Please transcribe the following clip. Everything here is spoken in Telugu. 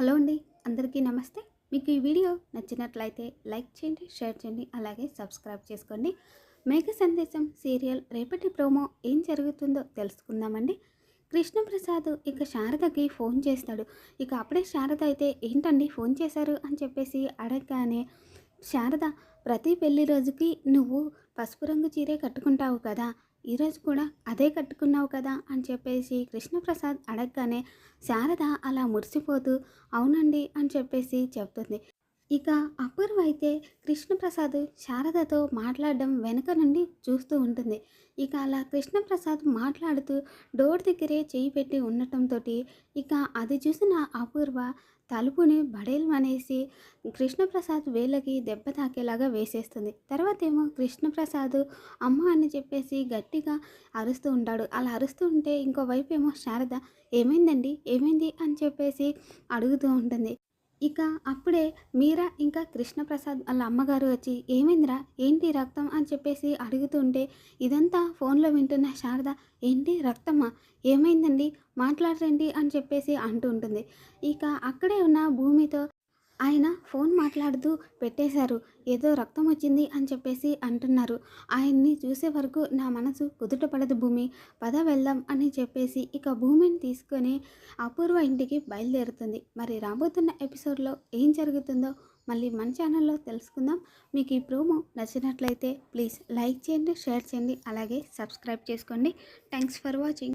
హలో అండి అందరికీ నమస్తే. మీకు ఈ వీడియో నచ్చినట్లయితే లైక్ చేయండి షేర్ చేయండి అలాగే సబ్స్క్రైబ్ చేసుకోండి. మేఘ సందేశం సీరియల్ రేపటి ప్రోమో ఏం జరుగుతుందో తెలుసుకుందామండి. కృష్ణప్రసాద్ ఇక శారదకి ఫోన్ చేస్తాడు. ఇక అప్పుడే శారద అయితే ఏంటండి ఫోన్ చేశారు? అని చెప్పేసి అడగగానే శారద ప్రతి పెళ్ళి రోజుకి నువ్వు పసుపు రంగు చీరే కట్టుకుంటావు కదా ఈరోజు కూడా అదే కట్టుకున్నావు కదా అని చెప్పేసి కృష్ణప్రసాద్ అడగగానే శారద అలా మురిసిపోతూ అవునండి అని చెప్పేసి చెప్తుంది. ఇక అపూర్వ అయితే కృష్ణప్రసాద్ శారదతో మాట్లాడడం వెనక నుండి చూస్తూ ఉంటుంది. ఇక అలా కృష్ణప్రసాద్ మాట్లాడుతూ డోర్ దగ్గరే చేయి పెట్టి ఉండటంతో ఇక అది చూసిన అపూర్వ తలుపుని బడేలమనేసి కృష్ణప్రసాద్ వేళ్ళకి దెబ్బ తాకేలాగా వేసేస్తుంది. తర్వాత ఏమో కృష్ణప్రసాద్ అమ్మ అని చెప్పేసి గట్టిగా అరుస్తూ ఉంటాడు. అలా అరుస్తూ ఉంటే ఇంకోవైపు ఏమో శారద ఏమైందండి? ఏమైంది? అని చెప్పేసి అడుగుతూ ఉంటుంది. ఇక అప్పుడే మీరా ఇంకా కృష్ణప్రసాద్ వాళ్ళ అమ్మగారు వచ్చి ఏమైందిరా? ఏంటి రక్తం? అని చెప్పేసి అడుగుతుంటే ఇదంతా ఫోన్లో వింటున్న శారద ఏంటి రక్తమా? ఏమైందండి? మాట్లాడరండి అని చెప్పేసి అంటూ ఉంటుంది. ఇక అక్కడే ఉన్న భూమితో ఆయన ఫోన్ మాట్లాడుతూ పెట్టేశారు. ఏదో రక్తం వచ్చింది అని చెప్పేసి అంటున్నారు. ఆయన్ని చూసే వరకు నా మనసు కుదుట పడదు భూమి. పద వెళ్దాం అని చెప్పేసి ఇక భూమిని తీసుకొని అపూర్వ ఇంటికి బయలుదేరుతుంది. మరి రాబోతున్న ఎపిసోడ్లో ఏం జరుగుతుందో మళ్ళీ మన ఛానల్లో తెలుసుకుందాం. మీకు ఈ ప్రోమో నచ్చినట్లయితే ప్లీజ్ లైక్ చేయండి షేర్ చేయండి అలాగే సబ్స్క్రైబ్ చేసుకోండి. Thanks for watching.